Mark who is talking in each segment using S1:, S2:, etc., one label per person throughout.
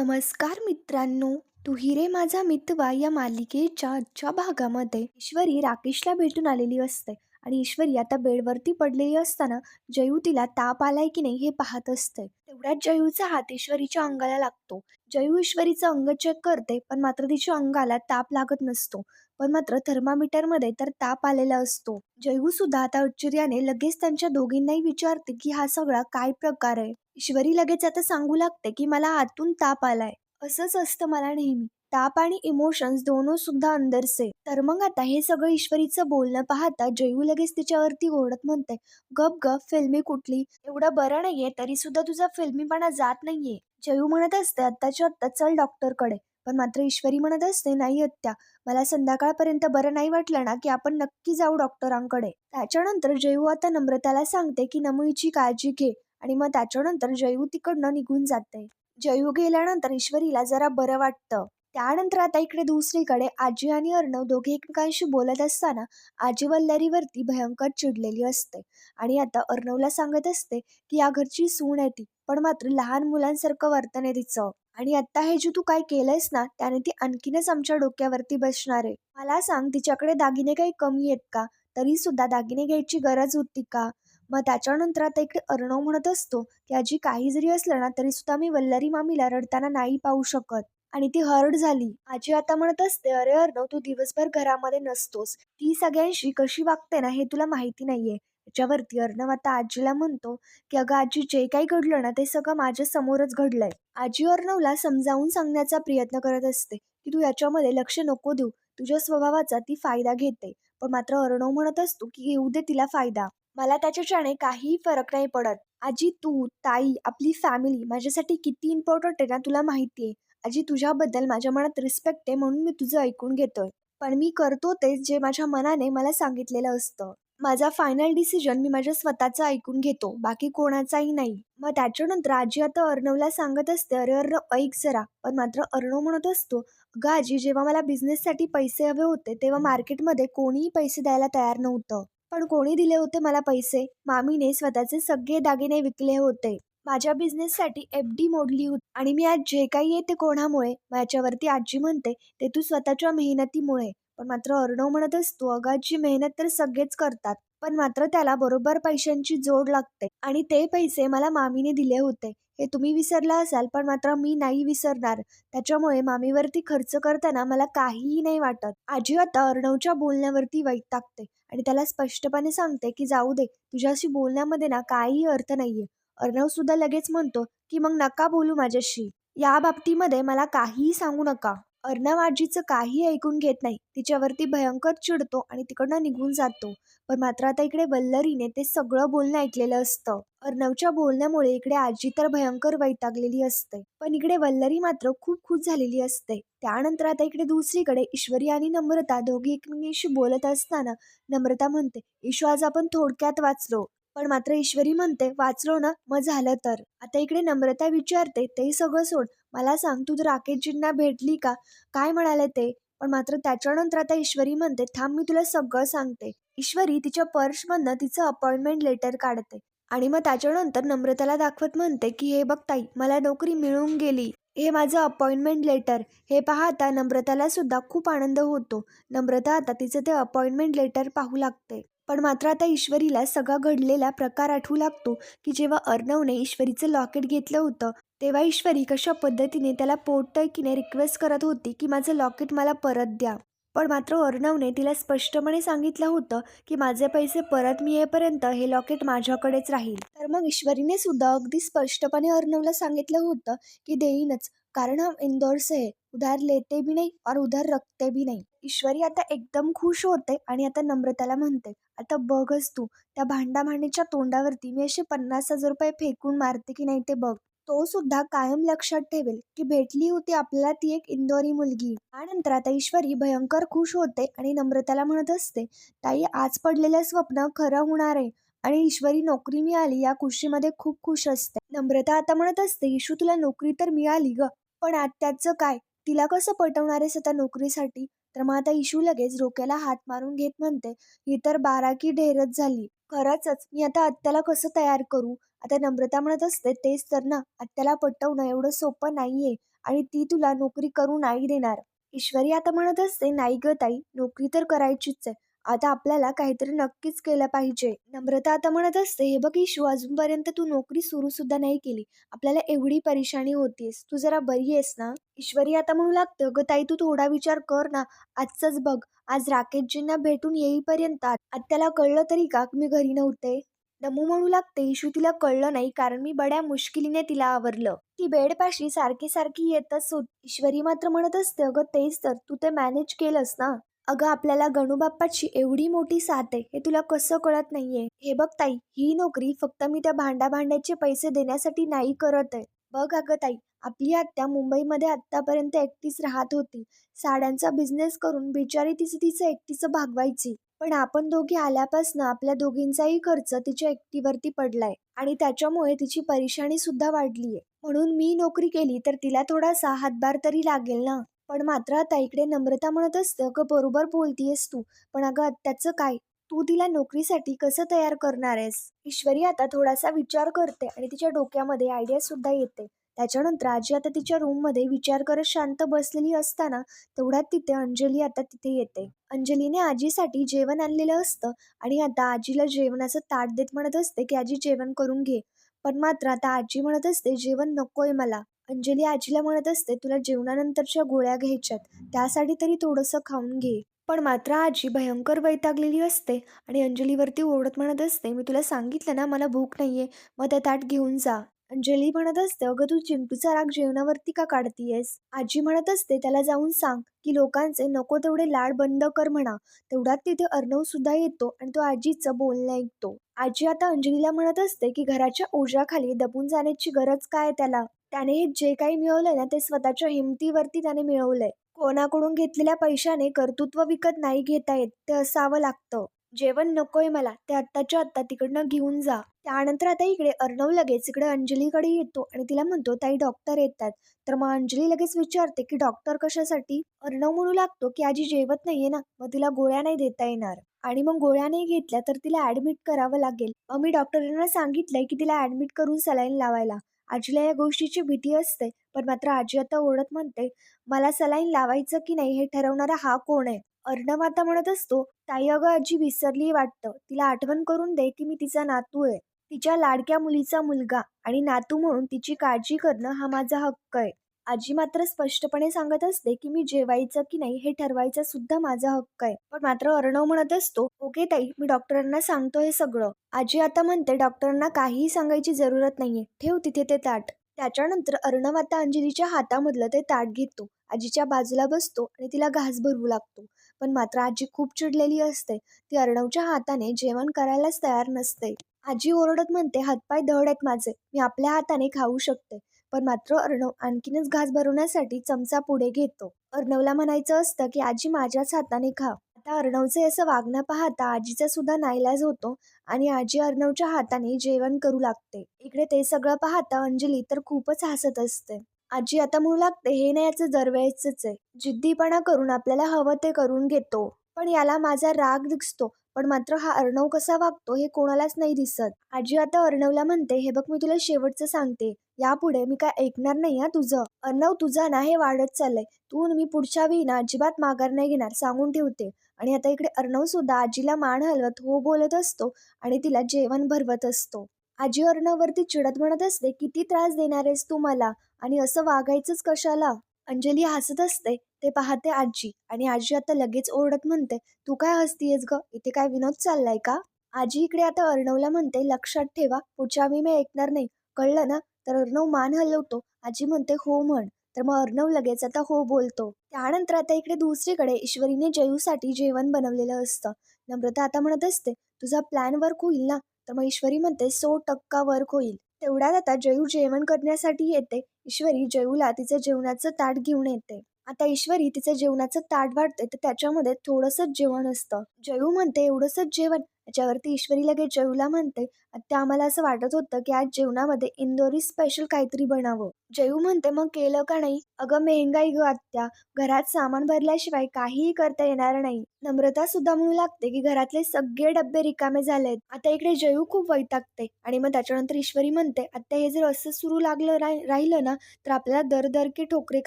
S1: नमस्कार मित्रांनो तू हिरे माझा मितवा या मालिकेच्या आजच्या भागामध्ये. ईश्वरी राकेशला भेटून आलेली असते आणि ईश्वरी आता बेडवरती पडलेली असताना जयू तिला ताप आलाय की नाही हे पाहत असते. तेवढ्यात जयूचा हात ईश्वरीच्या अंगाला लागतो. जयू ईश्वरीचं अंग चेक करते पण मात्र तिच्या अंगाला ताप लागत नसतो. पण मात्र थर्मामीटरमध्ये तर ताप आलेला असतो. जयू सुद्धा आता आश्चर्याने लगेच त्यांच्या दोघींनाही विचारते की हा सगळा काय प्रकार आहे? ईश्वरी लगेच आता सांगू लागते की मला आतून ताप आलाय. असंच असतं मला नेहमी. ताप आणि इमोशन्स दोनों सुद्धा अंदरसे तर मग आता हे सगळं ईश्वरीचं बोलणं पाहता जयू लगेच तिच्यावरती ओरडत म्हणते गप गप फिल्मी कुठली? एवढं बरं नाहीये तरी सुद्धा तुझा फिल्मीपणा जात नाहीये. जयू म्हणत असते आत्ताच्या आत्ता चल डॉक्टरकडे पण मात्र ईश्वरी म्हणत असते नाही आत्या मला संध्याकाळपर्यंत बरं नाही वाटलं ना की आपण नक्की जाऊ डॉक्टरांकडे. त्याच्यानंतर जयू आता नम्रताला सांगते की नमुईची काळजी घे आणि मग त्याच्यानंतर जयू तिकडनं निघून जाते. जयू गेल्यानंतर ईश्वरीला जरा बरं वाटतं. त्यानंतर आता इकडे दुसरीकडे आजी आणि अर्णव दोघे एकमेकांशी बोलत असताना आजी वल्लरीवरती भयंकर चिडलेली असते. आणि आता अर्णवला सांगत असते की या घरची सून आहे ती. पण मात्र लहान मुलांसारखं वर्तन आहे तिचं. आणि आता हे जे तू काय केलंयस ना त्याने ती आणखीनच आमच्या डोक्यावरती बसणार आहे. मला सांग तिच्याकडे दागिने काही कमी आहेत का? तरी सुद्धा दागिने घ्यायची गरज होती का? मग त्याच्यानंतर आता इकडे अर्णव म्हणत असतो की आजी काही जरी असलं ना तरी सुद्धा मी वल्लरी मामीला रडताना नाही पाहू शकत. आणि ती हर्ट झाली. आजी आता म्हणत असते अरे अर्णव तू दिवसभर घरामध्ये नसतोस. ती सगळ्यांशी कशी वागते ना हे तुला माहिती नाहीये. त्याच्यावरती अर्णव आता आजीला म्हणतो की अगं आजी जे काही घडलं ना ते सगळं माझ्या समोरच घडलंय. आजी अर्णवला समजावून सांगण्याचा प्रयत्न करत असते की तू याच्यामध्ये लक्ष नको देऊ. तुझ्या स्वभावाचा ती फायदा घेते. पण मात्र अर्णव म्हणत असतो की येऊ दे तिला फायदा. मला त्याच्याच्याने काहीही फरक नाही पडत. आजी तू ताई आपली फॅमिली माझ्यासाठी किती इम्पॉर्टंट आहे ना तुला माहिती आहे. आजी तुझ्याबद्दल माझ्या मनात रिस्पेक्ट आहे म्हणून मी तुझं ऐकून घेतोय. पण मी करतो तेच जे माझ्या मनाने मला सांगितलेलं असतं. माझा फायनल डिसिजन मी माझ्या स्वतःचा ऐकून घेतो. बाकी कोणाचाही नाही. मग त्याच्यानंतर आजी आता अर्णवला सांगत असते अरे अर्णव ऐक जरा. पण मात्र अर्णव म्हणत असतो अगं आजी जेव्हा मला बिझनेससाठी पैसे हवे होते तेव्हा मार्केटमध्ये कोणीही पैसे द्यायला तयार नव्हतं. पण कोणी दिले होते मला पैसे? मामीने स्वतःचे सगळे दागिने विकले होते. माझ्या बिझनेससाठी एफ डी मोडली होती. आणि मी आज जे काही येते कोणामुळे? माझ्यावरती आजी म्हणते ते तू स्वतःच्या मेहनतीमुळे. पण मात्र अर्णव म्हणत असतो अगाची मेहनत तर सगळेच करतात पण मात्र त्याला बरोबर पैशांची जोड लागते आणि ते पैसे मला मामीने दिले होते. हे तुम्ही विसरला असाल पण मात्र मी नाही विसरणार. त्याच्यामुळे मामीवरती खर्च करताना मला काहीही नाही वाटत. आजी आता अर्णवच्या बोलण्यावरती वैतागते आणि त्याला स्पष्टपणे सांगते की जाऊ दे तुझ्याशी बोलण्यामध्ये ना काही अर्थ नाहीये. अर्णव सुद्धा लगेच म्हणतो की मग नका बोलू माझ्याशी. या बाबतीमध्ये मला काहीही सांगू नका. अर्णव आजीचं काही ऐकून घेत नाही. तिच्यावरती भयंकर चिडतो आणि तिकडनं निघून जातो. पण मात्र आता इकडे वल्लरीने ते सगळं बोलणं ऐकलेलं असतं. अर्णवच्या बोलण्यामुळे इकडे आजी तर भयंकर वैतागलेली असते. पण इकडे वल्लरी मात्र खूप खुश झालेली असते. त्यानंतर आता इकडे दुसरीकडे ईश्वरी आणि नम्रता दोघी एकमेकींशी बोलत असताना नम्रता म्हणते ईश्व आज आपण थोडक्यात वाचलो. पण मात्र ईश्वरी म्हणते वाचलो ना मग झालं तर. आता इकडे नम्रता विचारते ते सगळं सोड मला सांग तू राकेशजींना भेटली का? काय म्हणाले ते? पण मात्र त्याच्यानंतर आता ईश्वरी म्हणते थांब मी तुला सगळं सांगते. ईश्वरी तिच्या पर्समधनं तिचं अपॉइंटमेंट लेटर काढते आणि मग त्याच्यानंतर नम्रताला दाखवत म्हणते की हे बघ ताई मला नोकरी मिळून गेली. हे माझं अपॉइंटमेंट लेटर. हे पाहता नम्रताला सुद्धा खूप आनंद होतो. नम्रता आता तिचं ते अपॉइंटमेंट लेटर पाहू लागते. पण मात्र आता ईश्वरीला सगळा घडलेला प्रकार आठवू लागतो की जेव्हा अर्णवने ईश्वरीचं लॉकेट घेतलं होतं तेव्हा ईश्वरी कशा पद्धतीने त्याला पोटकीने रिक्वेस्ट करत होती की माझं लॉकेट मला परत द्या. पण मात्र अर्णवने तिला स्पष्टपणे सांगितलं होतं की माझे पैसे परत मिळेपर्यंत हे लॉकेट माझ्याकडेच राहील. तर मग ईश्वरीने सुद्धा अगदी स्पष्टपणे अर्णवला सांगितलं होतं की देईनच. कारण हम इंदौर से है उधार लेते भी नाही और उधार रखते भी नाही. ईश्वरी आता एकदम खुश होते आणि आता नम्रताला म्हणते आता बघच तू. त्या भांडाभांडीच्या तोंडावरती मी असे पन्नास हजार रुपये फेकून मारते की नाही ते बघ. तो सुद्धा कायम लक्षात ठेवेल की भेटली होती आपल्याला ती एक इंदोरी मुलगी. त्यानंतर आता ईश्वरी भयंकर खुश होते आणि नम्रताला म्हणत असते ताई आज पडलेलं स्वप्न खरं होणार आहे आणि ईश्वरी नोकरी मिळाली या खुशीमध्ये खूप खुश असते. नम्रता आता म्हणत असते ईशू तुला नोकरी तर मिळाली ग पण आत्याचं काय? तिला कसं पटवणार आहेस आता नोकरीसाठी? तर मग आता इशू लगेच डोक्याला हात मारून घेत म्हणते ही तर बाराकी ढेरच झाली. खरंच मी आता आत्याला कसं तयार करू? आता नम्रता म्हणत असते तेच तर ना आत्याला पटवणं एवढं सोपं नाहीये आणि ती तुला नोकरी करू नाही देणार. ईश्वरी आता म्हणत असते नाही ग ताई नोकरी तर करायचीच आहे. आता आपल्याला काहीतरी नक्कीच केलं पाहिजे. नम्रता आता म्हणत असते हे बघ इशू अजूनपर्यंत तू नोकरी सुरू सुद्धा नाही केली. आपल्याला एवढी परेशानी होतीस. तू जरा बरी आहेस ना? ईश्वरी आता म्हणू लागतं ग ताई तू थोडा विचार कर ना. आजचंच बघ. आज राकेशजींना भेटून येईपर्यंत आत्याला कळलं तरी का मी घरी नव्हते? दमू म्हणू लागते इशू तिला कळलं नाही कारण मी बड्या मुश्किलीने तिला आवरलं. ती बेडपाशी सारखी सारखी येतच होत ईश्वरी मात्र म्हणत असते अगं तेच तर तू ते मॅनेज केलंस ना? अगं आपल्याला गणूबाप्पाची एवढी मोठी साथ आहे हे तुला कसं कळत नाहीये? हे बघ ताई ही नोकरी फक्त मी त्या भांडा भांड्याचे पैसे देण्यासाठी नाही करत आहे. बघ अगं ताई आपली आत्या मुंबईमध्ये आत्तापर्यंत एकटीच राहत होती. साड्यांचा बिझनेस करून बिचारी तिचं तिचं एकटीचं भागवायची. पण आपण दोघी आल्यापासनं आपल्या दोघींचाही खर्च तिच्या एकटीवरती पडलाय आणि त्याच्यामुळे तिची परेशानी सुद्धा वाढलीय. म्हणून मी नोकरी केली तर तिला थोडासा हातभार तरी लागेल ना? पण मात्र आता इकडे नम्रता म्हणत असतं ग बरोबर बोलतीयस तू. पण अगं त्याचं काय? तू तिला नोकरीसाठी कसं तयार करणार आहेस? ईश्वरी आता थोडासा विचार करते आणि तिच्या डोक्यामध्ये आयडिया सुद्धा येते. त्याच्यानंतर आजी आता तिच्या रूममध्ये विचार करत शांत बसलेली असताना तेवढ्यात तिथे अंजली आता तिथे येते. अंजलीने आजीसाठी जेवण आणलेलं असतं आणि आता आजीला जेवणाचं ताट देत म्हणत असते की आजी जेवण करून घे. पण मात्र आता आजी म्हणत असते जेवण नकोय मला. अंजली आजीला म्हणत असते तुला जेवणानंतरच्या गोळ्या घ्यायच्यात त्यासाठी तरी थोडंसं खाऊन घे. पण मात्र आजी भयंकर वैतागलेली असते आणि अंजलीवरती ओरडत म्हणत असते मी तुला सांगितलं ना मला भूक नाहीये मग त्या ताट घेऊन जा. अंजली म्हणत असते अगं तू चिंटूचा राग जेवणावरती का काढतीयस? आजी म्हणत असते त्याला जाऊन सांग की लोकांचे नको तेवढे लाड बंद कर म्हणा. तेवढ्यात तिथे अर्णव सुद्धा येतो आणि तो आजीचं बोलणं ऐकतो. आजी आता अंजलीला म्हणत असते की घराच्या ओझ्याखाली दबून जाण्याची गरज काय त्याला? त्याने हे जे काही मिळवलंय ना ते स्वतःच्या हिमतीवरती त्याने मिळवलंय. कोणाकडून घेतलेल्या पैशाने कर्तृत्व विकत नाही घेता येत ते असावं लागतं. जेवण नकोय मला ते आत्ताच्या आत्ता तिकडनं घेऊन जा. त्यानंतर आता इकडे अर्णव लगेच इकडे अंजलीकडे येतो आणि तिला म्हणतो ताई डॉक्टर येतात. तर मग अंजली लगेच विचारते की डॉक्टर कशासाठी? अर्णव म्हणू लागतो की आजी जेवत नाहीये ना मग तिला गोळ्या नाही देता येणार. आणि मग गोळ्या नाही घेतल्या तर तिला ऍडमिट करावं लागेल. मग मी डॉक्टरांना सांगितलंय की तिला ऍडमिट करून सलाईन लावायला. आजीला या गोष्टीची भीती असते पण मात्र आजी आता ओढत म्हणते मला सलाईन लावायचं की नाही हे ठरवणारा हा कोण आहे? अर्णव आता म्हणत असतो ताई अगं आजी विसरली वाटतं. तिला आठवण करून दे की मी तिचा नातू आहे. तिच्या लाडक्या मुलीचा मुलगा आणि नातू म्हणून तिची काळजी करणं हा माझा हक्क आहे. आजी मात्र स्पष्टपणे सांगत असते की मी जेवायचं की नाही हे ठरवायचा सुद्धा माझा हक्क आहे. पण मात्र अर्णव म्हणत असतो ओके ताई मी डॉक्टरांना सांगतो हे सगळं. आजी आता म्हणते डॉक्टरांना काहीही सांगायची जरूरत नाहीये. ठेव तिथे ते ताट. त्याच्यानंतर अर्णव आता अंजलीच्या हातामधलं ते ताट घेतो. आजीच्या बाजूला बसतो आणि तिला घास भरवू लागतो. पण मात्र आजी खूप चिडलेली असते. ती अर्णवच्या हाताने जेवण करायलाच तयार नसते. आजी ओरडत म्हणते हातपाय धड आहेत माझे. मी आपल्या हाताने खाऊ शकते. पण मात्र अर्णव आणखीनच घास भरवण्यासाठी चमचा पुढे घेतो. अर्णवला म्हणायचं असतं की आजी माझ्याच हाताने खा. आता अर्णवचे असं वागणं पाहता आजीचा सुद्धा नाईलाज होतो आणि आजी अर्णवच्या हाताने जेवण करू लागते. इकडे ते सगळं पाहता अंजली तर खूपच हसत असते. आजी आता म्हणू लागते हे नाही याचं दरवेळेच आहे. जिद्दीपणा करून आपल्याला हवं ते करून घेतो. पण याला माझा राग दिसतो. पण मात्र हा अर्णव कसा वागतो हे कोणालाच नाही दिसत. आजी आता अर्णवला म्हणते हे बघ मी तुला शेवटचं सांगते. यापुढे मी काय ऐकणार नाही हा तुझं. अर्णव तुझा ना हे वाढत चाललंय. तू मी पुढच्या वेळी ना अजिबात माघार नाही घेणार सांगून ठेवते. आणि आता इकडे अर्णव सुद्धा आजीला मान हलवत हो बोलत असतो आणि तिला जेवण भरवत असतो. आजी अर्णववरती चिडत म्हणत असते किती त्रास देणार आहेस तू मला? आणि असं वागायचंच कशाला? अंजली हसत असते ते पाहते आजी. आणि आजी आता लगेच ओरडत म्हणते तू काय हसतीयस ग? इथे काय विनोद चाललाय का? आजी इकडे आता अर्णवला म्हणते लक्षात ठेवा पुढच्या मी मी ऐकणार नाही. कळलं ना? तर अर्णव मान हलवतो. आजी म्हणते हो म्हण. तर मग अर्णव लगेच आता हो बोलतो. त्यानंतर आता इकडे दुसरीकडे ईश्वरीने जयूसाठी जेवण बनवलेलं असतं. नम्रता आता म्हणत असते तुझा प्लॅन वर्क होईल ना? तर मग ईश्वरी म्हणते सो टक्का वर्क होईल तेवढ्यात आता जयू जेवण करण्यासाठी येते. ईश्वरी जयूला तिचं जेवणाचं ताट घेऊन येते. आता ईश्वरी तिचं जेवणाचं ताट वाढते तर त्याच्यामध्ये थोडंसंच जेवण असतं. जयू म्हणते एवढंसंच जेवण त्याच्यावरती ईश्वरी लगेच जयूला म्हणते. आत्या आम्हाला असं वाटत होतं की आज जेवणामध्ये इंदोरी स्पेशल काहीतरी बनावं. जयू म्हणते मग केलं का नाही? अगं मेहंगाई ग आत्या. घरात सामान भरल्याशिवाय काहीही करता येणार नाही. नम्रता सुद्धा म्हणू लागते की घरातले सगळे डब्बे रिकामे झालेत. आता इकडे जयू खूप वैतागते. आणि मग त्याच्यानंतर ईश्वरी म्हणते आत्या हे जर असं सुरू लागलं राहिलं ना तर आपल्याला दर दरके ठोकरे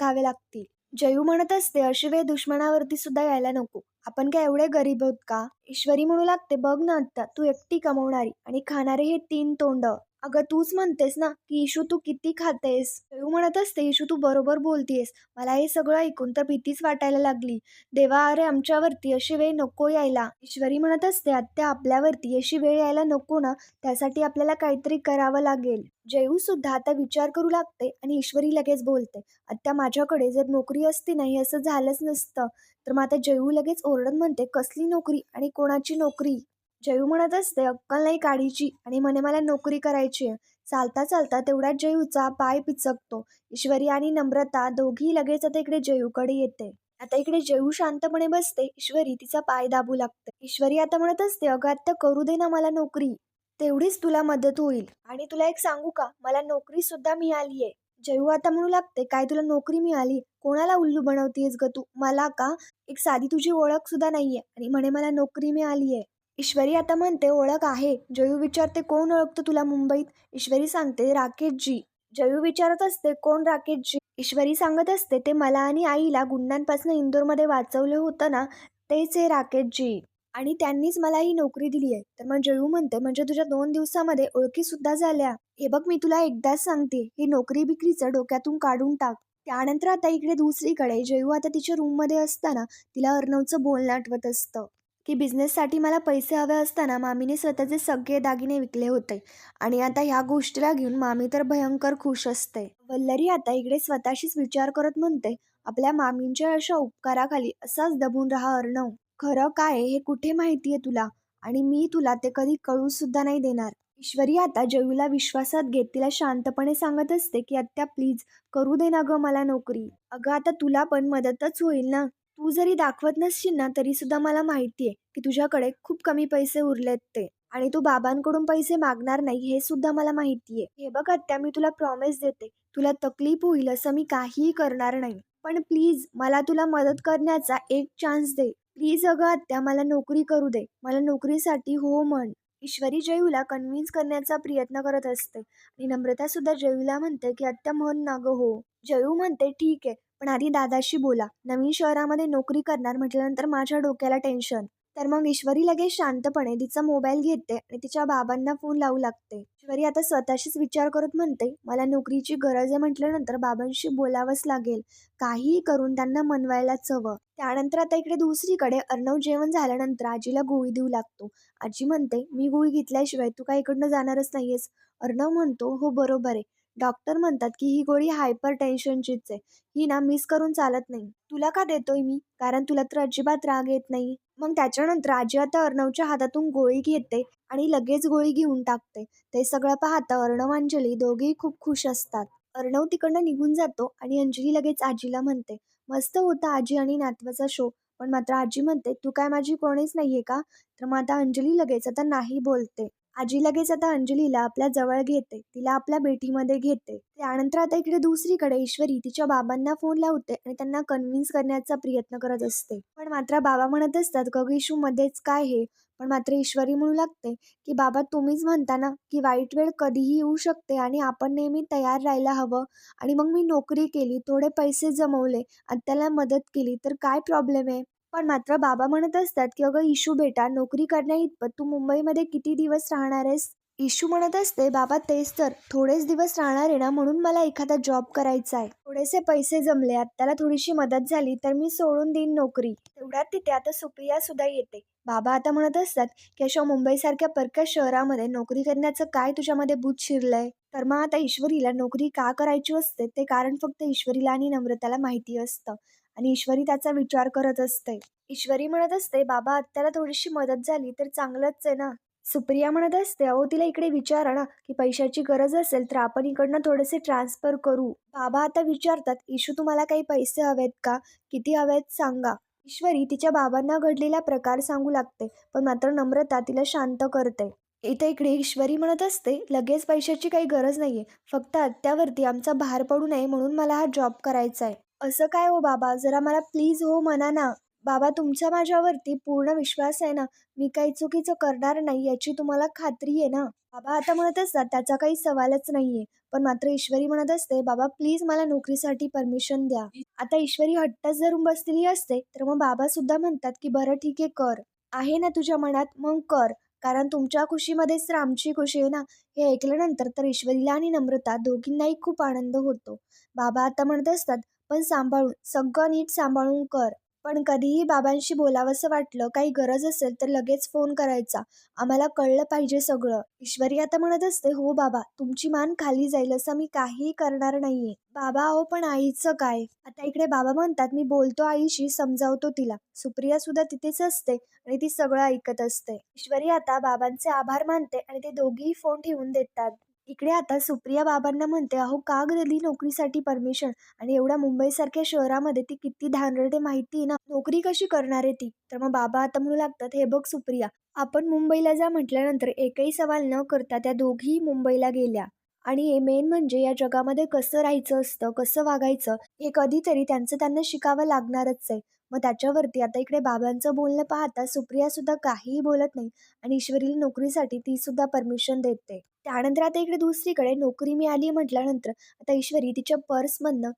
S1: खावे लागतील. जयू म्हणत असते अशी वेळ दुश्मनावरती सुद्धा यायला नको. आपण काय एवढे गरीब आहोत का? ईश्वरी म्हणू लागते बघ ना आत्ता तू एकटी कमवणारी आणि खाणारे हे तीन तोंड अगं तूच म्हणतेस ना की इशू तू किती खातेस? जयू म्हणत असते इशू तू बरोबर बोलतीयस. मला हे सगळं ऐकून तर भीतीच वाटायला लागली. देवा अरे आमच्यावरती अशी वेळ नको यायला. ईश्वरी म्हणत असते आत्या आपल्यावरती अशी वेळ यायला नको ना. त्यासाठी आपल्याला काहीतरी करावं लागेल. जयू सुद्धा आता विचार करू लागते आणि ईश्वरी लगेच बोलते आत्या माझ्याकडे जर नोकरी असती नाही असं झालंच नसतं. तर मग आता जयू लगेच ओरडत म्हणते कसली नोकरी आणि कोणाची नोकरी? जयू म्हणत असते अक्कल नाही काढीची आणि म्हणे मला नोकरी करायची आहे. चालता चालता तेवढ्यात जयूचा पाय पिचकतो. ईश्वरी आणि नम्रता दोघी लगेच आता इकडे जयूकडे येते. आता इकडे जयू शांतपणे बसते. ईश्वरी तिचा पाय दाबू लागते. ईश्वरी आता म्हणत असते अगं आत्ता करू दे ना मला नोकरी. तेवढीच तुला मदत होईल. आणि तुला एक सांगू का? मला नोकरी सुद्धा मिळाली आहे. जयू आता म्हणू लागते काय तुला नोकरी मिळाली? कोणाला उल्लू बनवतीयस ग तू? मला का? एक साधी तुझी ओळख सुद्धा नाहीये आणि म्हणे मला नोकरी मिळाली आहे. ईश्वरी आता म्हणते ओळख आहे. जयू विचारते कोण ओळखतं तुला मुंबईत? ईश्वरी सांगते राकेशजी. जयू विचारत असते कोण राकेशजी? ईश्वरी सांगत असते ते मला आणि आईला गुंडांपासून इंदोरमध्ये वाचवलं होतं ना तेच आहे राकेशजी. आणि त्यांनीच मला ही नोकरी दिली आहे. तर मग जयू म्हणते म्हणजे तुझ्या दोन दिवसामध्ये ओळखी सुद्धा झाल्या. हे बघ मी तुला एकदाच सांगते. ही नोकरी बिक्रीचं डोक्यातून काढून टाक. त्यानंतर आता इकडे दुसरीकडे जयू आता तिच्या रूममध्ये असताना तिला अर्णवचं बोलणं आठवत असतं. की बिझनेससाठी मला पैसे हवे असताना मामीने स्वतःचे सगळे दागिने विकले होते. आणि आता ह्या गोष्टीला घेऊन मामी तर भयंकर खुश असते. वल्लरी आता इकडे स्वतःशीच विचार करत म्हणते आपल्या मामींच्या अशा उपकाराखाली असाच दबून राहा अर्णव. खरं काय हे कुठे माहितीये तुला? आणि मी तुला ते कधी कळू सुद्धा नाही देणार. ईश्वरी आता जयूला विश्वासात घेत तिला शांतपणे सांगत असते की आत्या प्लीज करू दे ना ग मला नोकरी. अगं आता तुला पण मदतच होईल ना. तू जरी दाखवत नसशील ना तरी सुद्धा मला माहितीये की तुझ्याकडे खूप कमी पैसे उरलेत ते आणि तू बाबांकडून पैसे मागणार नाही हे सुद्धा मला माहितीये. हे बघ आत्या मी तुला प्रॉमिस देते तुला तकलीफ होईल असं मी काहीही करणार नाही. पण प्लीज मला तुला मदत करण्याचा एक चान्स दे. प्लीज अगं आत्या मला नोकरी करू दे. मला नोकरीसाठी हो म्हण. ईश्वरी जयूला कन्व्हिन्स करण्याचा प्रयत्न करत असते. आणि नम्रता सुद्धा जयूला म्हणते की आत्या म्हण ना गं हो. जयू म्हणते ठीक आहे पण आधी दादाशी बोला. नवीन शहरामध्ये नोकरी करणार म्हटल्यानंतर माझ्या डोक्याला टेन्शन तर मग ईश्वरी लगेच शांतपणे तिचा मोबाईल घेते आणि तिच्या बाबांना फोन लावू लागते. ईश्वरी आता स्वतःशीच विचार करत म्हणते मला नोकरीची गरज आहे म्हटल्यानंतर बाबांशी बोलावंच लागेल. काहीही करून त्यांना मनवायलाच हवं त्यानंतर आता इकडे दुसरीकडे अर्णव जेवण झाल्यानंतर आजीला गोळी देऊ लागतो. आजी म्हणते मी गोळी घेतल्याशिवाय तू काय इकडनं जाणारच नाहीयेस. अर्णव म्हणतो हो बरोबर आहे. डॉक्टर म्हणतात की ही गोळी हायपर टेन्शनचीच आहे. ही ना मिस करून चालत नाही. तुला का देतोय मी? कारण तुला तर अजिबात राग येत नाही. मग त्याच्यानंतर आजी आता अर्णवच्या हातातून गोळी घेते आणि लगेच गोळी घेऊन टाकते. ते सगळं पाहता अर्णव अंजली दोघेही खूप खुश असतात. अर्णव तिकडनं निघून जातो आणि अंजली लगेच आजीला म्हणते मस्त होता आजी आणि नातवाचा शो. पण मात्र आजी म्हणते तू काय माझी कोणीच नाहीये का? तर मग आता अंजली लगेच आता नाही बोलते. आजी लगेच आता अंजलीला आपल्या जवळ घेते. तिला आपल्या बेटीमध्ये घेते. त्यानंतर आता इकडे दुसरीकडे ईश्वरी तिच्या बाबांना फोन लावते आणि त्यांना कन्व्हिन्स करण्याचा प्रयत्न करत असते. पण मात्र बाबा म्हणत असतात गग इशू मध्येच काय हे? पण मात्र ईश्वरी म्हणू लागते की बाबा तुम्हीच म्हणता ना की वाईट वेळ कधीही येऊ शकते आणि आपण नेहमी तयार राहायला हवं. आणि मग मी नोकरी केली थोडे पैसे जमवले आणि त्याला मदत केली तर काय प्रॉब्लेम आहे? पण मात्र बाबा म्हणत असतात की अगं इशू बेटा नोकरी करण्या इतपत तू मुंबईमध्ये किती दिवस राहणार आहेस? इशू म्हणत असते बाबा तेच तर थोडेच दिवस राहणार आहे ना म्हणून मला एखादा जॉब करायचा आहे. थोडेसे पैसे जमले त्याला थोडीशी मदत झाली तर मी सोडून देईन नोकरी. तेवढ्यात तिथे आता सुप्रिया सुद्धा येते. बाबा आता म्हणत असतात की अशा मुंबईसारख्या परक्या शहरामध्ये नोकरी करण्याचं काय तुझ्यामध्ये बूथ शिरलंय? तर मग आता ईश्वरीला नोकरी का करायची असते ते कारण फक्त ईश्वरीला आणि नम्रताला माहिती असतं. आणि ईश्वरी त्याचा विचार करत असते. ईश्वरी म्हणत असते बाबा आत्याला थोडीशी मदत झाली तर चांगलंच आहे ना. सुप्रिया म्हणत असते अहो तिला इकडे विचारा ना की पैशाची गरज असेल तर आपण इकडनं थोडेसे ट्रान्सफर करू. बाबा आता विचारतात इशू तुम्हाला काही पैसे हवेत का? किती हवेत सांगा. ईश्वरी तिच्या बाबांना घडलेला प्रकार सांगू लागते पण मात्र नम्रता तिला शांत करते. इथे इकडे ईश्वरी म्हणत असते लगेच पैशाची काही गरज नाहीये फक्त आत्यावरती आमचा भार पडू नये म्हणून मला हा जॉब करायचा आहे. असं काय हो बाबा? जरा मला प्लीज हो म्हणा ना. बाबा तुमचा माझ्यावरती पूर्ण विश्वास आहे ना. मी काही चुकीचं करणार नाही याची तुम्हाला खात्री आहे ना. बाबा आता म्हणत असतात त्याचा काही सवालच नाहीये. पण मात्र ईश्वरी म्हणत असते बाबा प्लीज मला नोकरीसाठी परमिशन द्या. आता ईश्वरी हट्टच धरून बसलेली असते तर मग बाबा सुद्धा म्हणतात की बरं ठीक आहे कर. आहे ना तुझ्या मनात? मग कर. कारण तुमच्या खुशीमध्येच तर आमची खुशी आहे ना. हे ऐकल्यानंतर तर ईश्वरीला आणि नम्रता दोघींनाही खूप आनंद होतो. बाबा आता म्हणत असतात पण सांभाळून सगळं नीट सांभाळून कर. पण कधीही बाबांशी बोलावंसं वाटलं काही गरज असेल तर लगेच फोन करायचा. आम्हाला कळलं पाहिजे सगळं. ईश्वरी आता म्हणत असते हो बाबा तुमची मान खाली जाईल असं मी काहीही करणार नाहीये. बाबा अहो पण आईचं काय? आता इकडे बाबा म्हणतात मी बोलतो आईशी समजावतो तिला. सुप्रिया सुद्धा तिथेच असते आणि ती सगळं ऐकत असते. ईश्वरी आता बाबांचे आभार मानते आणि ते दोघेही फोन ठेवून देतात. इकडे आता सुप्रिया बाबांना म्हणते अहो का दिली नोकरीसाठी परमिशन? आणि एवढ्या मुंबईसारख्या शहरामध्ये ती किती धानरडे माहिती आहे ना? नोकरी कशी करणार आहे ती? तर मग बाबा आता म्हणू लागतात हे बघ सुप्रिया आपण मुंबईला जा म्हटल्यानंतर एकही सवाल न करता त्या दोघीही मुंबईला गेल्या. आणि हे मेन म्हणजे या जगामध्ये कसं राहायचं असतं कसं वागायचं हे कधीतरी त्यांचं त्यांना शिकावं लागणारच आहे. मग त्याच्यावरती आता इकडे बाबांचं बोलणं पाहता सुप्रिया सुद्धा काहीही बोलत नाही आणि ईश्वरीला नोकरीसाठी ती सुद्धा परमिशन देते. त्यानंतर आता इकडे दुसरीकडे नोकरी मिळाली म्हटल्यानंतर आता ईश्वरी तिच्या पर्समधनं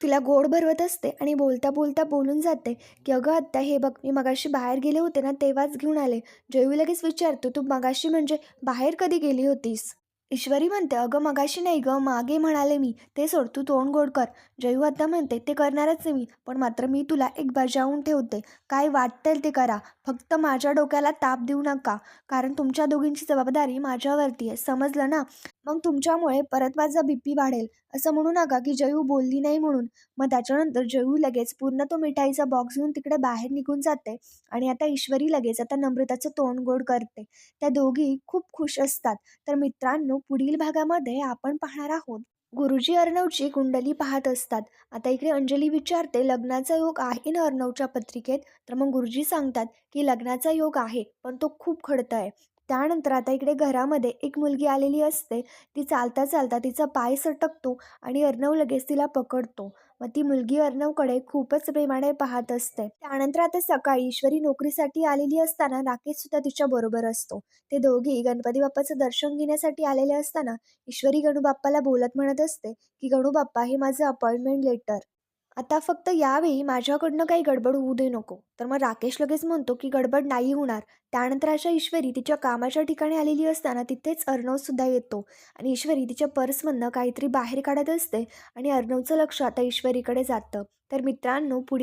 S1: तिला गोड भरवत असते आणि बोलता बोलता बोलून जाते की अगं आत्ता हे बघ मी मगाशी बाहेर गेले होते ना तेव्हाच घेऊन आले. जयू लगेच विचारतो तू मगाशी म्हणजे बाहेर कधी गेली होतीस? ईश्वरी म्हणते अगं मगाशी नाही गं मागे म्हणाले मी ते सोड तू तोंड गोड कर. जयू आता म्हणते ते करणारच नाही मी पण मात्र मी तुला एक बजावून ठेवते. काय वाटतं ते करा. फक्त माझ्या डोक्याला ताप देऊ नका. कारण तुमच्या दोघींची जबाबदारी माझ्यावरती आहे. समजलं ना? मग तुमच्यामुळे परत माझा बी पी वाढेल. असं म्हणू नका की जयू बोलली नाही म्हणून. मग त्याच्यानंतर जयू लगेच पूर्ण तो मिठाईचा बॉक्स घेऊन तिकडे बाहेर निघून जाते. आणि आता ईश्वरी लगेच आता नम्रताचं तोंड गोड करते. त्या दोघी खूप खुश असतात. तर मित्रांनो मित्रांनो पुढील भागामध्ये आपण पाहणार आहोत. गुरुजी अर्णवची कुंडली पाहत असतात. आता इकडे अंजली विचारते लग्नाचा योग आहे ना अर्णवच्या पत्रिकेत? तर मग गुरुजी सांगतात की लग्नाचा योग आहे पण तो खूप खडता आहे त्यानंतर आता इकडे घरामध्ये एक मुलगी आलेली असते. ती चालता चालता तिचा पाय सटकतो आणि अर्णव लगेच तिला पकडतो. मग ती मुलगी अर्णवकडे खूपच प्रेमाने पाहत असते. त्यानंतर आता सकाळी ईश्वरी नोकरीसाठी आलेली असताना राकेश सुद्धा तिच्या बरोबर असतो. ते दोघी गणपती बाप्पाचं दर्शन घेण्यासाठी आलेले असताना ईश्वरी गणू बाप्पाला बोलत म्हणत असते की गणू बाप्पा हे माझं अपॉइंटमेंट लेटर. आता फक्त यावेळी माझ्याकडनं काही गडबड होऊ दे नको. तर मग राकेश लगेच म्हणतो की गडबड नाही होणार. त्यानंतर अशा ईश्वरी तिच्या कामाच्या ठिकाणी आलेली असताना तिथेच अर्णवसुद्धा येतो. आणि ईश्वरी तिच्या पर्समधनं काहीतरी बाहेर काढत असते आणि अर्णवचं लक्ष आता ईश्वरीकडे जातं. तर मित्रांनो पुढील